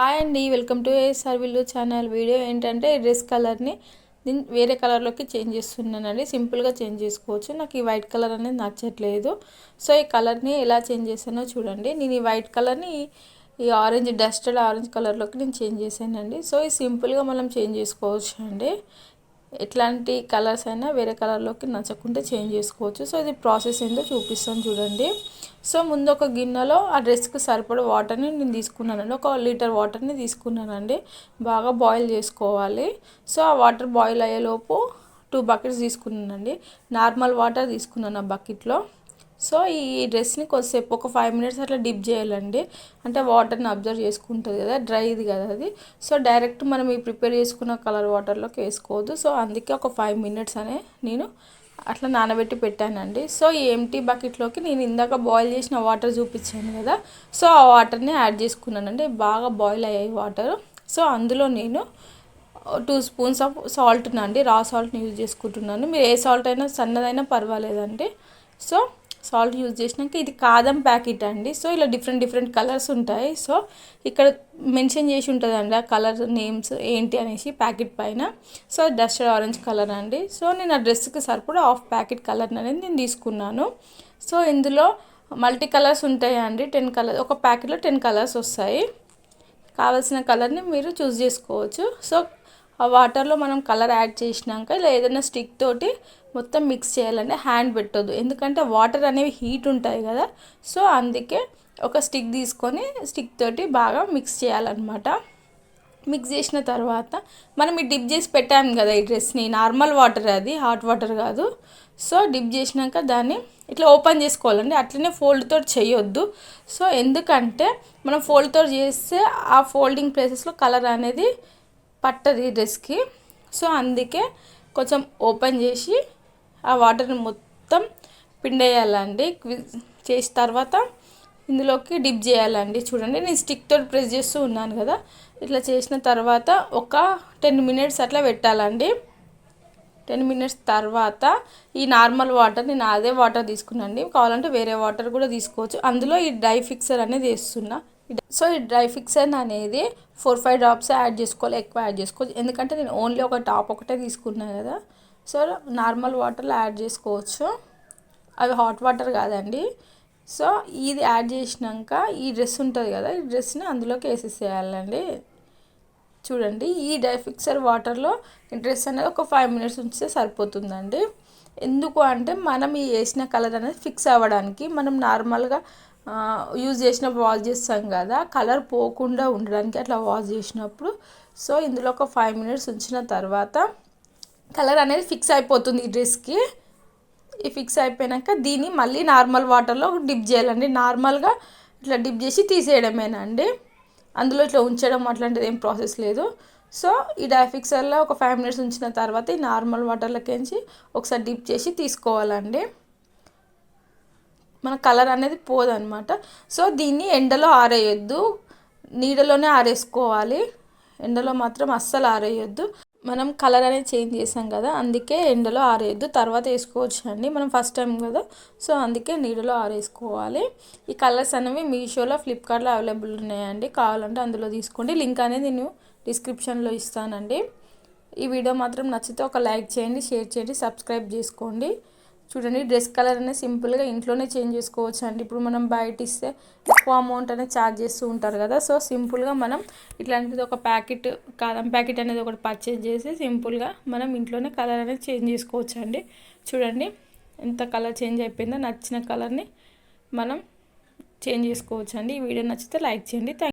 Hi అండి welcome to ASR Villu channel. Video ఏంటంటే dress కలర్ని నేను వేరే కలర్లోకి చేంజ్ చేస్తున్నానండి. సింపుల్గా చేంజ్ చేసుకోవచ్చు. నాకు ఈ వైట్ కలర్ అనేది నచ్చట్లేదు. సో ఈ కలర్ని ఎలా చేంజ్ చేశానో చూడండి. నేను ఈ వైట్ కలర్ని ఈ ఆరెంజ్ డస్టెడ్ ఆరెంజ్ కలర్లోకి నేను చేంజ్ చేశానండి. సో ఈ సింపుల్గా మనం చేంజ్ చేసుకోవచ్చు అండి ఎట్లాంటి కలర్స్ అయినా వేరే కలర్లోకి నచ్చకుంటే చేంజ్ చేసుకోవచ్చు. సో ఇది ప్రాసెస్ ఏందో చూపిస్తాను చూడండి. సో ముందు ఒక గిన్నెలో ఆ డ్రెస్కి సరిపడే వాటర్ని నేను తీసుకున్నానండి. ఒక లీటర్ వాటర్ని తీసుకున్నానండి. బాగా బాయిల్ చేసుకోవాలి. సో ఆ వాటర్ బాయిల్ అయ్యేలోపు టూ బకెట్స్ తీసుకున్నానండి. నార్మల్ వాటర్ తీసుకున్నాను ఆ బకెట్లో. సో ఈ డ్రెస్ని కొద్దిసేపు ఒక ఫైవ్ మినిట్స్ అట్లా డిప్ చేయాలండి. అంటే వాటర్ని అబ్జర్వ్ చేసుకుంటుంది కదా డ్రైది కదా అది. సో డైరెక్ట్ మనం ఈ ప్రిపేర్ చేసుకున్న కలర్ వాటర్లోకి వేసుకోవద్దు. సో అందుకే ఒక ఫైవ్ మినిట్స్ అనే నేను అట్లా నానబెట్టి పెట్టానండి. సో ఈ ఎంటీ బకెట్లోకి నేను ఇందాక బాయిల్ చేసిన వాటర్ చూపించాను కదా సో ఆ వాటర్ని యాడ్ చేసుకున్నానండి. బాగా బాయిల్ అయ్యాయి వాటర్ సో అందులో నేను టూ స్పూన్స్ ఆఫ్ సాల్ట్ అండి రా సాల్ట్ని యూజ్ చేసుకుంటున్నాను. మీరు ఏ సాల్ట్ అయినా సన్నదైనా పర్వాలేదండి. సో సాల్ట్ యూజ్ చేసినాక ఇది కాదం ప్యాకెట్ అండి. సో ఇలా డిఫరెంట్ డిఫరెంట్ కలర్స్ ఉంటాయి. సో ఇక్కడ మెన్షన్ చేసి ఉంటుందండి ఆ కలర్ నేమ్స్ ఏంటి అనేసి ప్యాకెట్ పైన. సో డస్టెడ్ ఆరెంజ్ కలర్ అండి. సో నేను ఆ డ్రెస్కి సరిపడా హాఫ్ ప్యాకెట్ కలర్ అనేది నేను తీసుకున్నాను. సో ఇందులో మల్టీ కలర్స్ ఉంటాయండి. టెన్ కలర్ ఒక ప్యాకెట్లో టెన్ కలర్స్ వస్తాయి. కావాల్సిన కలర్ని మీరు చూస్ చేసుకోవచ్చు. సో ఆ వాటర్లో మనం కలర్ యాడ్ చేసినాక ఇలా ఏదైనా స్టిక్ తోటి మొత్తం మిక్స్ చేయాలంటే హ్యాండ్ పెట్టొద్దు. ఎందుకంటే వాటర్ అనేవి హీట్ ఉంటాయి కదా. సో అందుకే ఒక స్టిక్ తీసుకొని స్టిక్ తోటి బాగా మిక్స్ చేయాలన్నమాట. మిక్స్ చేసిన తర్వాత మనం ఈ డిప్ చేసి పెట్టాం కదా ఈ డ్రెస్ని. నార్మల్ వాటర్ అది హాట్ వాటర్ కాదు. సో డిప్ చేసినాక దాన్ని ఇట్లా ఓపెన్ చేసుకోవాలండి. అట్లనే ఫోల్డ్తో చేయొద్దు. సో ఎందుకంటే మనం ఫోల్డ్తో చేస్తే ఆ ఫోల్డింగ్ ప్లేసెస్లో కలర్ అనేది పట్టది డ్రెస్కి సో అందుకే కొంచెం ఓపెన్ చేసి ఆ వాటర్ని మొత్తం పిండేయాలండి. చేసిన తర్వాత ఇందులోకి డిప్ చేయాలండి. చూడండి నేను స్టిక్తో ప్రెస్ చేస్తూ ఉన్నాను కదా. ఇట్లా చేసిన తర్వాత ఒక టెన్ మినిట్స్ అట్లా పెట్టాలండి. టెన్ మినిట్స్ తర్వాత ఈ నార్మల్ వాటర్ నేను అదే వాటర్ తీసుకున్నాండి కావాలంటే వేరే వాటర్ కూడా తీసుకోవచ్చు. అందులో ఈ డ్రై ఫిక్సర్ అనేది వేస్తున్నా. సో ఈ డ్రై ఫిక్సర్ అనేది ఫోర్ ఫైవ్ డ్రాప్స్ యాడ్ చేసుకోవాలి ఎక్కువ యాడ్ చేసుకోవచ్చు ఎందుకంటే నేను ఓన్లీ ఒక టాప్ ఒకటే తీసుకున్నాను కదా. సో నార్మల్ వాటర్లో యాడ్ చేసుకోవచ్చు. అవి హాట్ వాటర్ కాదండి. సో ఇది యాడ్ చేసినాక ఈ డ్రెస్ ఉంటుంది కదా ఈ డ్రెస్ని అందులోకి వేసేసేయాలండి. చూడండి ఈ డై ఫిక్సర్ వాటర్లో ఈ డ్రెస్ అనేది ఒక ఫైవ్ మినిట్స్ ఉంచితే సరిపోతుందండి. ఎందుకు అంటే మనం ఈ వేసిన కలర్ అనేది ఫిక్స్ అవ్వడానికి మనం నార్మల్గా యూజ్ చేసినప్పుడు వాష్ చేస్తాం కదా కలర్ పోకుండా ఉండడానికి అట్లా వాష్ చేసినప్పుడు సో ఇందులో ఒక ఫైవ్ మినిట్స్ ఉంచిన తర్వాత కలర్ అనేది ఫిక్స్ అయిపోతుంది ఈ డ్రెస్కి ఈ ఫిక్స్ అయిపోయాక దీన్ని మళ్ళీ నార్మల్ వాటర్లో డిప్ చేయాలండి. నార్మల్గా ఇట్లా డిప్ చేసి తీసేయడమేనండి. అందులో ఇట్లా ఉంచడం అట్లాంటిది ఏం ప్రాసెస్ లేదు. సో ఈ డయాఫిక్సర్లో ఒక ఫైవ్ మినిట్స్ ఉంచిన తర్వాత ఈ నార్మల్ వాటర్లోకించి ఒకసారి డిప్ చేసి తీసుకోవాలండి. మన కలర్ అనేది పోదనమాట సో దీన్ని ఎండలో ఆరేయొద్దు. నీడలోనే ఆరేసుకోవాలి. ఎండలో మాత్రం అస్సలు ఆరేయొద్దు. మనం కలర్ అనేది చేంజ్ చేసాం కదా అందుకే ఎండలో ఆరేయద్దు. తర్వాత వేసుకోవచ్చు అండి. మనం ఫస్ట్ టైం కదా సో అందుకే నీడలో ఆరేసుకోవాలి. ఈ కలర్స్ అనేవి మీషోలో ఫ్లిప్కార్ట్లో అవైలబుల్ ఉన్నాయండి. కావాలంటే అందులో తీసుకోండి. లింక్ అనేది నేను డిస్క్రిప్షన్లో ఇస్తానండి. ఈ వీడియో మాత్రం నచ్చితే ఒక లైక్ చేయండి షేర్ చేయండి సబ్స్క్రైబ్ చేసుకోండి. చూడండి డ్రెస్ కలర్ అనేది సింపుల్గా ఇంట్లోనే చేంజ్ చేసుకోవచ్చు అండి. ఇప్పుడు మనం బయట ఇస్తే ఎక్కువ అమౌంట్ అనేది ఛార్జ్ చేస్తూ ఉంటారు కదా సో సింపుల్గా మనం ఇట్లాంటిది ఒక ప్యాకెట్ కారం ప్యాకెట్ అనేది ఒకటి పర్చేజ్ చేసి సింపుల్గా మనం ఇంట్లోనే కలర్ అనేది చేంజ్ చేసుకోవచ్చు అండి. చూడండి ఎంత కలర్ చేంజ్ అయిపోయిందో నచ్చిన కలర్ని మనం చేంజ్ చేసుకోవచ్చు అండి. ఈ వీడియో నచ్చితే లైక్ చేయండి థ్యాంక్